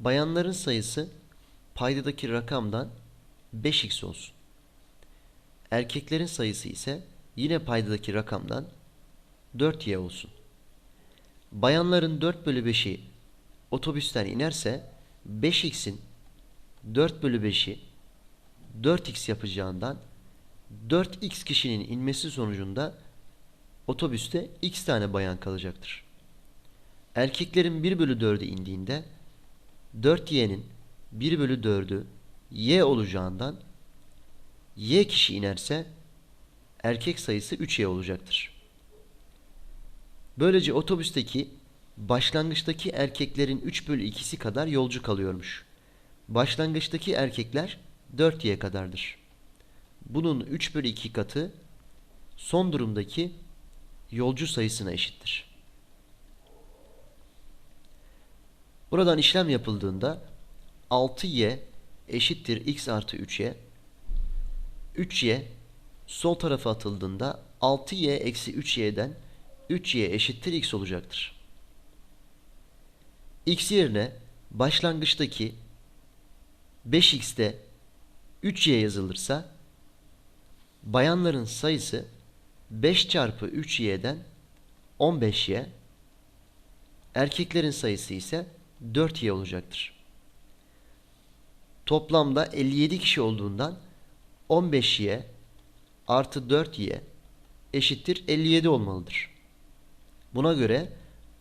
Bayanların sayısı paydadaki rakamdan 5x olsun. Erkeklerin sayısı ise yine paydadaki rakamdan 4y olsun. Bayanların 4 bölü 5'i otobüsten inerse 5x'in 4 bölü 5'i 4x yapacağından 4x kişinin inmesi sonucunda otobüste x tane bayan kalacaktır. Erkeklerin 1 bölü 4'ü indiğinde 4y'nin 1 bölü 4'ü y olacağından y kişi inerse erkek sayısı 3y olacaktır. Böylece otobüsteki başlangıçtaki erkeklerin 3 bölü 2'si kadar yolcu kalıyormuş. Başlangıçtaki erkekler 4y kadardır. Bunun 3 bölü 2 katı son durumdaki yolcu sayısına eşittir. Buradan işlem yapıldığında 6y eşittir x artı 3y 3y sol tarafa atıldığında 6y eksi 3y'den 3y eşittir x olacaktır. x yerine başlangıçtaki 5x'te 3y yazılırsa bayanların sayısı 5 çarpı 3y'den 15y erkeklerin sayısı ise 4y olacaktır. Toplamda 57 kişi olduğundan 15y artı 4y eşittir 57 olmalıdır. Buna göre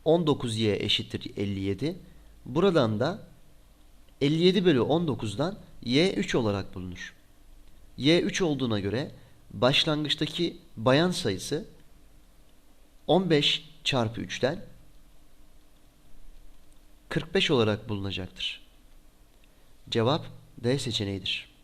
19y eşittir 57. Buradan da 57 bölü 19'dan y 3 olarak bulunur. y 3 olduğuna göre başlangıçtaki bayan sayısı 15 çarpı 3'ten 45 olarak bulunacaktır. Cevap D seçeneğidir.